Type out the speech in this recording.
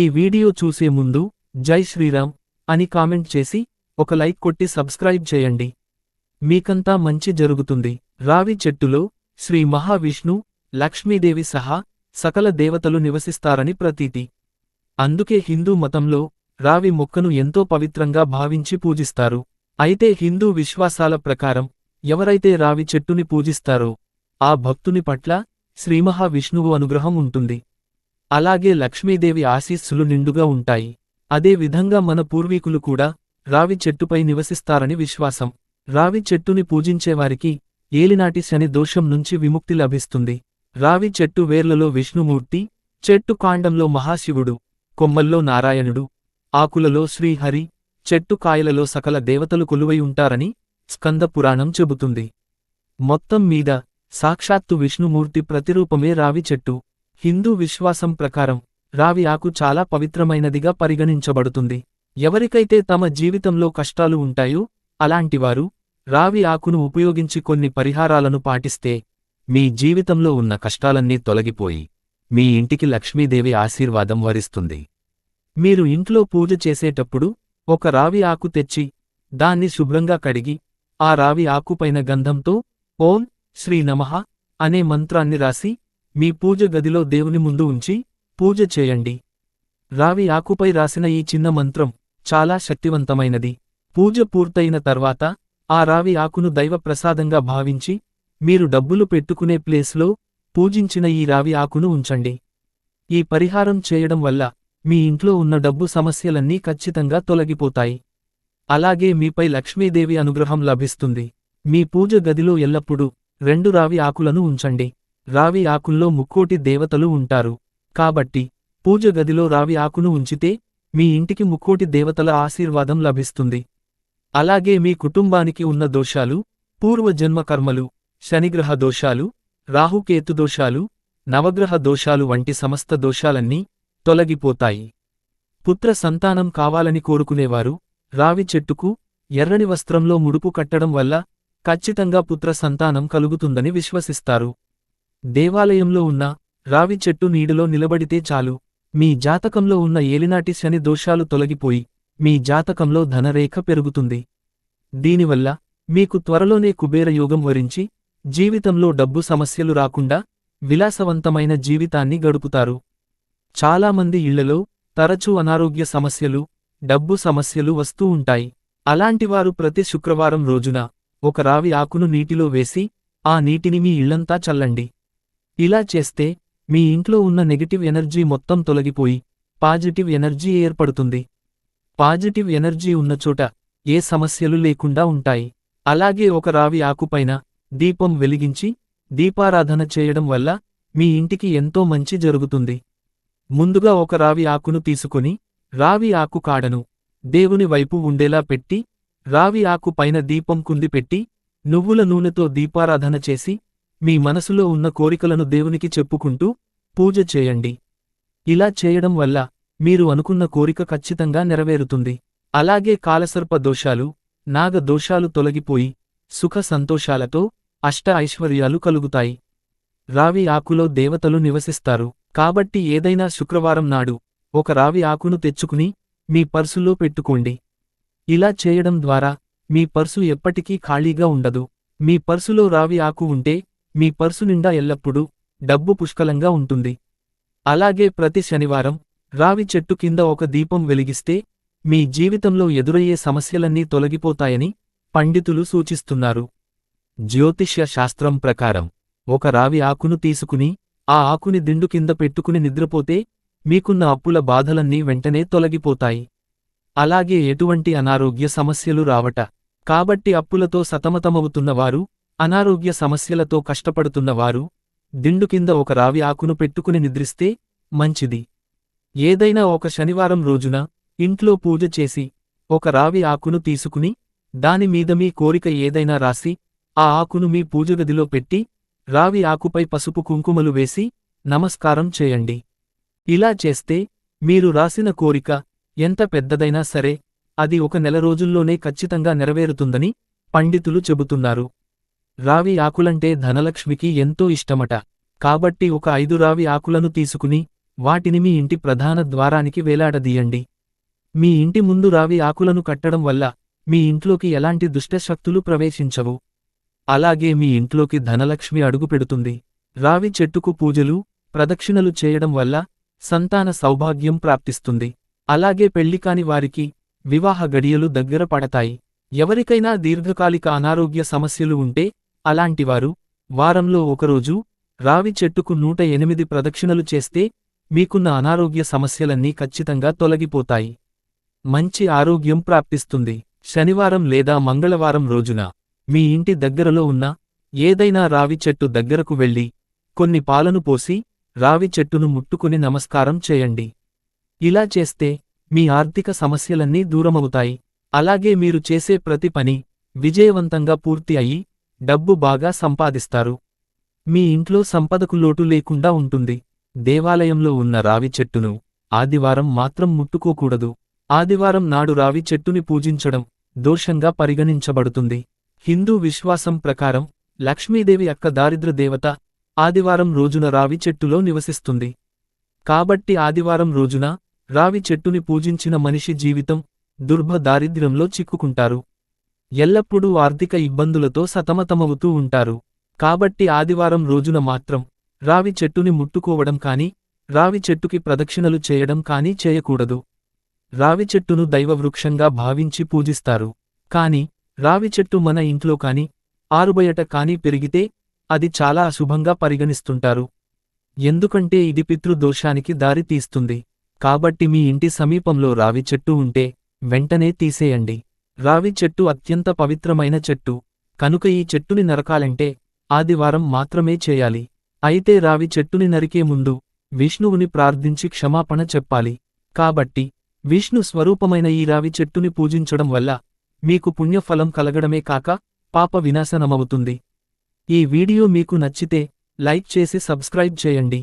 ఈ వీడియో చూసే ముందు జై శ్రీరామ్ అని కామెంట్ చేసి ఒక లైక్ కొట్టి సబ్స్క్రైబ్ చేయండి. మీకంతా మంచి జరుగుతుంది. రావి చెట్టులో శ్రీ మహావిష్ణు లక్ష్మీదేవి సహా సకల దేవతలు నివసిస్తారని ప్రతీతి. అందుకే హిందూ మతంలో రావి మొక్కను ఎంతో పవిత్రంగా భావించి పూజిస్తారు. అయితే హిందూ విశ్వాసాల ప్రకారం ఎవరైతే రావి చెట్టుని పూజిస్తారో ఆ భక్తుని పట్ల శ్రీమహావిష్ణువు అనుగ్రహం ఉంటుంది. అలాగే లక్ష్మీదేవి ఆశీస్సులు నిండుగా ఉంటాయి. అదే విధంగా మన పూర్వీకులు కూడా రావి చెట్టుపై నివసిస్తారని విశ్వాసం. రావి చెట్టుని పూజించేవారికి ఏలినాటి శని దోషం నుంచి విముక్తి లభిస్తుంది. రావి చెట్టు వేర్లలో విష్ణుమూర్తి చెట్టు కాండంలో మహాశివుడు కొమ్మల్లో నారాయణుడు ఆకులలో శ్రీహరి చెట్టు కాయలలో సకల దేవతలు కొలువై ఉంటారని స్కంద పురాణం చెబుతుంది. మొత్తం మీద సాక్షాత్తు విష్ణుమూర్తి ప్రతిరూపమే రావి చెట్టు. హిందూ విశ్వాసం ప్రకారం రావి ఆకు చాలా పవిత్రమైనదిగా పరిగణించబడుతుంది. ఎవరికైతే తమ జీవితంలో కష్టాలు ఉంటాయో అలాంటివారు రావి ఆకును ఉపయోగించి కొన్ని పరిహారాలను పాటిస్తే మీ జీవితంలో ఉన్న కష్టాలన్నీ తొలగిపోయి మీ ఇంటికి లక్ష్మీదేవి ఆశీర్వాదం వరిస్తుంది. మీరు ఇంట్లో పూజ చేసేటప్పుడు ఒక రావి ఆకు తెచ్చి దాన్ని శుభ్రంగా కడిగి ఆ రావి ఆకుపైన గంధంతో ఓం శ్రీ నమః అనే మంత్రాన్ని రాసి మీ పూజ గదిలో దేవుని ముందు ఉంచి పూజ చేయండి. రావి ఆకుపై రాసిన ఈ చిన్న మంత్రం చాలా శక్తివంతమైనది. పూజ పూర్తయిన తర్వాత ఆ రావి ఆకును దైవ ప్రసాదంగా భావించి మీరు డబ్బులు పెట్టుకునే ప్లేస్లో పూజించిన ఈ రావి ఆకును ఉంచండి. ఈ పరిహారం చేయడం వల్ల మీ ఇంట్లో ఉన్న డబ్బు సమస్యలన్నీ ఖచ్చితంగా తొలగిపోతాయి. అలాగే మీపై లక్ష్మీదేవి అనుగ్రహం లభిస్తుంది. మీ పూజ గదిలో ఎల్లప్పుడూ రెండు రావి ఆకులను ఉంచండి. రావి ఆకుల్లో ముక్కోటి దేవతలు ఉంటారు. కాబట్టి పూజ గదిలో రావి ఆకును ఉంచితే మీ ఇంటికి ముక్కోటి దేవతల ఆశీర్వాదం లభిస్తుంది. అలాగే మీ కుటుంబానికి ఉన్న దోషాలు పూర్వజన్మ కర్మలు శనిగ్రహ దోషాలు రాహుకేతు దోషాలు నవగ్రహ దోషాలు వంటి సమస్త దోషాలన్నీ తొలగిపోతాయి. పుత్ర సంతానం కావాలని కోరుకునేవారు రావి చెట్టుకు ఎర్రని వస్త్రంలో ముడుపు కట్టడం వల్ల ఖచ్చితంగా పుత్ర సంతానం కలుగుతుందని విశ్వసిస్తారు. దేవాలయంలో ఉన్న రావి చెట్టు నీడలో నిలబడితే చాలు. మీ జాతకంలో ఉన్న ఏలినాటి శని దోషాలు తొలగిపోయి మీ జాతకంలో ధనరేఖ పెరుగుతుంది. దీనివల్ల మీకు త్వరలోనే కుబేర యోగం వరించి జీవితంలో డబ్బు సమస్యలు రాకుండా విలాసవంతమైన జీవితాన్ని గడుపుతారు. చాలామంది ఇళ్ళలో తరచూ అనారోగ్య సమస్యలు డబ్బు సమస్యలు వస్తూ ఉంటాయి. అలాంటివారు ప్రతి శుక్రవారం రోజున ఒక రావి ఆకును నీటిలో వేసి ఆ నీటిని మీ ఇళ్ళంతా చల్లండి. ఇలా చేస్తే మీ ఇంట్లో ఉన్న నెగిటివ్ ఎనర్జీ మొత్తం తొలగిపోయి పాజిటివ్ ఎనర్జీ ఏర్పడుతుంది. పాజిటివ్ ఎనర్జీ ఉన్నచోట ఏ సమస్యలు లేకుండా ఉంటాయి. అలాగే ఒక రావి ఆకుపైన దీపం వెలిగించి దీపారాధన చేయడం వల్ల మీ ఇంటికి ఎంతో మంచి జరుగుతుంది. ముందుగా ఒక రావి ఆకును తీసుకొని రావి ఆకు కాడను దేవుని వైపు ఉండేలా పెట్టి రావి ఆకు పైన దీపం కుంది పెట్టి నువ్వుల నూనెతో దీపారాధన చేసి మీ మనసులో ఉన్న కోరికలను దేవునికి చెప్పుకుంటూ పూజ చేయండి. ఇలా చేయడం వల్ల మీరు అనుకున్న కోరిక ఖచ్చితంగా నెరవేరుతుంది. అలాగే కాలసర్ప దోషాలు నాగ దోషాలు తొలగిపోయి సుఖ సంతోషాలతో అష్ట ఐశ్వర్యాలు కలుగుతాయి. రావి ఆకులో దేవతలు నివసిస్తారు. కాబట్టి ఏదైనా శుక్రవారం నాడు ఒక రావి ఆకును తెచ్చుకుని మీ పర్సులో పెట్టుకోండి. ఇలా చేయడం ద్వారా మీ పర్సు ఎప్పటికీ ఖాళీగా ఉండదు. మీ పర్సులో రావి ఆకు ఉంటే మీ పర్సు నిండా ఎల్లప్పుడూ డబ్బు పుష్కలంగా ఉంటుంది. అలాగే ప్రతి శనివారం రావి చెట్టు కింద ఒక దీపం వెలిగిస్తే మీ జీవితంలో ఎదురయ్యే సమస్యలన్నీ తొలగిపోతాయని పండితులు సూచిస్తున్నారు. జ్యోతిష్య శాస్త్రం ప్రకారం ఒక రావి ఆకును తీసుకుని ఆ ఆకుని దిండు కింద పెట్టుకుని నిద్రపోతే మీకున్న అప్పుల బాధలన్నీ వెంటనే తొలగిపోతాయి. అలాగే ఎటువంటి అనారోగ్య సమస్యలు రావట. కాబట్టి అప్పులతో సతమతమవుతున్నవారు అనారోగ్య సమస్యలతో కష్టపడుతున్నవారు దిండు కింద ఒక రావి ఆకును పెట్టుకుని నిద్రిస్తే మంచిది. ఏదైనా ఒక శనివారం రోజున ఇంట్లో పూజ చేసి ఒక రావి ఆకును తీసుకుని దాని మీద మీ కోరిక ఏదైనా రాసి ఆ ఆకును మీ పూజగదిలో పెట్టి రావి ఆకుపై పసుపు కుంకుమలు వేసి నమస్కారం చేయండి. ఇలా చేస్తే మీరు రాసిన కోరిక ఎంత పెద్దదైనా సరే అది ఒక నెల రోజుల్లోనే ఖచ్చితంగా నెరవేరుతుందని పండితులు చెబుతున్నారు. రావి ఆకులంటే ధనలక్ష్మికి ఎంతో ఇష్టమట. కాబట్టి ఒక ఐదు రావి ఆకులను తీసుకుని వాటిని మీ ఇంటి ప్రధాన ద్వారానికి వేలాడదీయండి. మీ ఇంటి ముందు రావి ఆకులను కట్టడం వల్ల మీ ఇంట్లోకి ఎలాంటి దుష్టశక్తులు ప్రవేశించవు. అలాగే మీ ఇంట్లోకి ధనలక్ష్మి అడుగుపెడుతుంది రావి చెట్టుకు పూజలు ప్రదక్షిణలు చేయడం వల్ల సంతాన సౌభాగ్యం ప్రాప్తిస్తుంది. అలాగే పెళ్ళికాని వారికి వివాహ గడియలు దగ్గర పడతాయి. ఎవరికైనా దీర్ఘకాలిక అనారోగ్య సమస్యలు ఉంటే అలాంటివారు వారంలో ఒకరోజు రావి చెట్టుకు నూట ఎనిమిది ప్రదక్షిణలు చేస్తే మీకున్న అనారోగ్య సమస్యలన్నీ ఖచ్చితంగా తొలగిపోతాయి. మంచి ఆరోగ్యం ప్రాప్తిస్తుంది. శనివారం లేదా మంగళవారం రోజున మీ ఇంటి దగ్గరలో ఉన్న ఏదైనా రావి చెట్టు దగ్గరకు వెళ్ళి కొన్ని పాలను పోసి రావి చెట్టును ముట్టుకుని నమస్కారం చేయండి. ఇలా చేస్తే మీ ఆర్థిక సమస్యలన్నీ దూరమవుతాయి. అలాగే మీరు చేసే ప్రతి పని విజయవంతంగా పూర్తి అయి డబ్బు బాగా సంపాదిస్తారు. మీ ఇంట్లో సంపదకు లోటు లేకుండా ఉంటుంది. దేవాలయంలో ఉన్న రావి చెట్టును ఆదివారం మాత్రం ముట్టుకోకూడదు. ఆదివారం నాడు రావి చెట్టుని పూజించడం దోషంగా పరిగణించబడుతుంది. హిందూ విశ్వాసం ప్రకారం లక్ష్మీదేవి అక్క దారిద్ర దేవత ఆదివారం రోజున రావి చెట్టులో నివసిస్తుంది. కాబట్టి ఆదివారం రోజున రావి చెట్టుని పూజించిన మనిషి జీవితం దుర్భ దారిద్ర్యంలో చిక్కుకుంటారు. ఎల్లప్పుడూ ఆర్థిక ఇబ్బందులతో సతమతమవుతూ ఉంటారు. కాబట్టి ఆదివారం రోజున మాత్రం రావి చెట్టుని ముట్టుకోవడం కానీ రావి చెట్టుకి ప్రదక్షిణలు చేయడం కాని చేయకూడదు. రావి చెట్టును దైవవృక్షంగా భావించి పూజిస్తారు. కాని రావి చెట్టు మన ఇంట్లో కాని ఆరుబయట కాని పెరిగితే అది చాలా అశుభంగా పరిగణిస్తుంటారు. ఎందుకంటే ఇది పితృదోషానికి దారి తీస్తుంది. కాబట్టి మీ ఇంటి సమీపంలో రావి చెట్టు ఉంటే వెంటనే తీసేయండి. రావి చెట్టు అత్యంత పవిత్రమైన చెట్టు. కనుక ఈ చెట్టుని నరకాలంటే ఆదివారం మాత్రమే చేయాలి. అయితే రావి చెట్టుని నరికే ముందు విష్ణువుని ప్రార్థించి క్షమాపణ చెప్పాలి. కాబట్టి విష్ణు స్వరూపమైన ఈ రావి చెట్టుని పూజించడం వల్ల మీకు పుణ్యఫలం కలగడమే కాక పాప వినాశనమవుతుంది. ఈ వీడియో మీకు నచ్చితే లైక్ చేసి సబ్స్క్రైబ్ చేయండి.